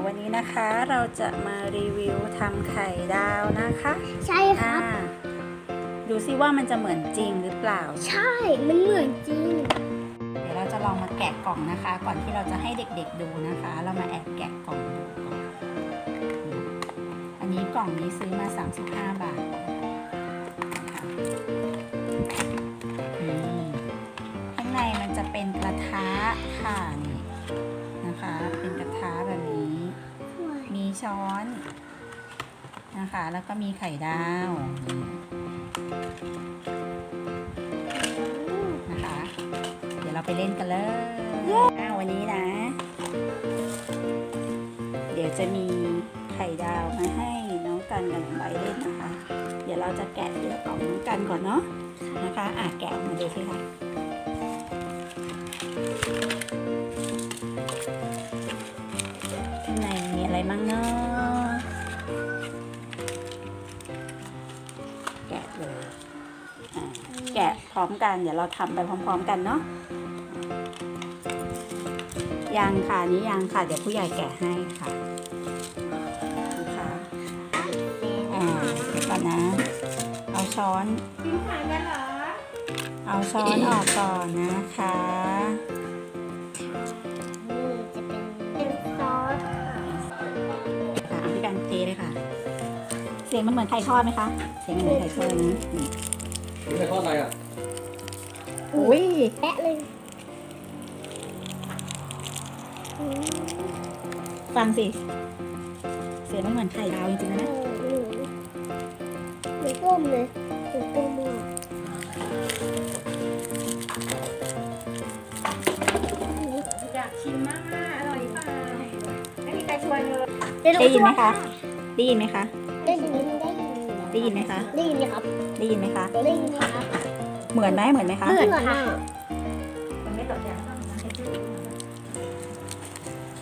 ยววันนี้นะคะเราจะมารีวิวทำไข่ดาวนะคะ ใช่คอ่ารับ ดูซิว่ามันจะเหมือนจริงหรือเปล่า ใช่ มันเหมือนจริง เดี๋ยวเราจะลองมาแกะกล่องนะคะ ก่อนที่เราจะให้เด็กๆดูนะคะ เรามาแอบแกะกล่องดูก่อนอันนี้กล่องนี้ซื้อมา 35 บาทนะคะนี่ข้างในมันจะเป็นกระทะค่ะนี่นะคะ เป็นกระทะแบบนี้ มีช้อนนะคะ แล้วก็มีไข่ดาวนะคะ เดี๋ยวเราไปเล่นกันเลยอ้าววันนี้นะ เดี๋ยวจะมีไข่ดาวมาให้น้องกันกับน้องใบเล่นนะคะ เดี๋ยวเราจะแกะเดี๋ยวของน้องกันก่อนเนาะนะคะ อะแกะออกมาดูสิคะ มีอะไรมั่งเนาะแกะเลยอะแกะพร้อมกัน เดี๋ยวเราทำไปพร้อม ๆ กันเนาะยังค่ะอันนี้ยังค่ะ เดี๋ยวผู้ใหญ่แกะให้ค่ะดูค่ะอ่าเดี๋ยวก่อนนะ เอาช้อนกินไข่กันเหรอเอาช้อนออกก่อนนะคะ เสียงมันเหมือนไข่ทอดไหมคะ เสียงมันเหมือนไข่ทอดนะนี่นี่ใครทอดอะไรอะอุ้ยแปะเลยอืมฟังสิ เสียงมันเหมือนไข่ดาวจริงๆนะเออหนูหนูต้มเลยหนูต้มเลยอยากชิมมากอะอร่อยเปล่าไม่มีใครชวนเลยได้ยินไหมคะ ได้ยินไหมคะได้ยิน ได้ยินได้ยินไหมคะ ได้ยินไหมครับได้ยินไหมคะ ได้ยินครับเหมือนไหมเหมือนไหมคะ เหมือนค่ะมันไม่ตกใจต้องมาให้ดู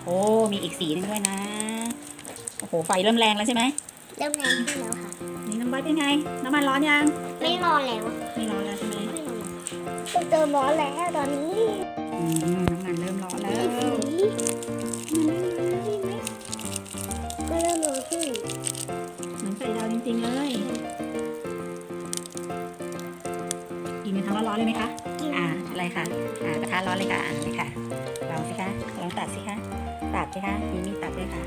โอ้ มีอีกสีหนึงด้วยนะ โอ้โห ไฟเริ่มแรงแล้วใช่ไหม เริ่มแรงขึ้นแล้วค่ะ นี่น้ำไว้เป็นไง น้ำมันร้อนยัง ไม่รอแล้วไม่ร้อนแล้วใช่ไหมไม่รอต้องเติมร้อนแล้วตอนนี้อืมน้ำมันเริ่มร้อนแล้ว สี อนๆเลยไหมคะกินอ่าอะไรคะอ่ากระทะร้อนเลยค่ะอ่าเลยค่ะลองสิคะลองตัดสิคะตัดสิคะมีมีดตัดด้วยค่ะ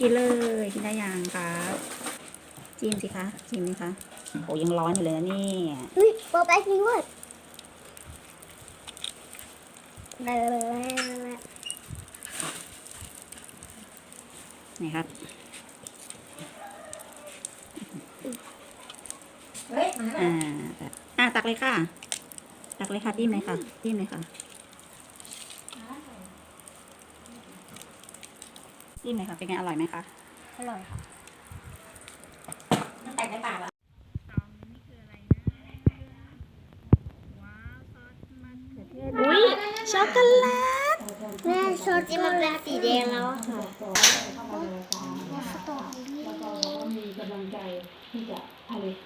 กินเลยกินได้ยังครับจิ้มสิคะจิ้มไหมคะโอ้ยังร้อนอยู่เลยนะเนี่ยเฮ้ยโปรแป๊กจริงด้วยได้เลยนี่ครับเฮ้ยมันอ่าแบบอ่าตักเลยค่ะ ตักเลยค่ะจิ้มเลยค่ะจิ้มเลยค่ะ จิ้มเลยค่ะ เป็นไงอร่อยไหมคะ อร่อยค่ะแตกในปากแล้วอุ้ยช็อกโกแลตแม่ช็อกโกแลตสีแดงแล้วอะค่ะมีกำลังใจที่จะผลิต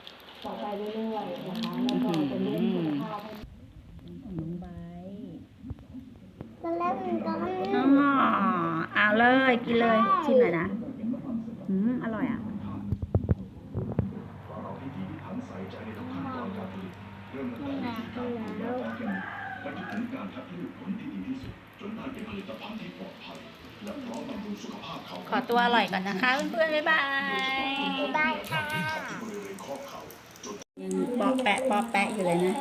ต่อไปเรื่อยๆนะคะแล้วก็เป็นเรื่องสุขภาพของน้องใบตอนแรกมันก็อ๋อ เอาเลย กินเลย ชิมหน่อยนะอืมอร่อยอะไม่นานแล้วขอตัวอร่อยก่อนนะคะเพื่อนๆบ๊ายบายได้ค่ะยังปอแปะปอแปะอยู่เลยนะ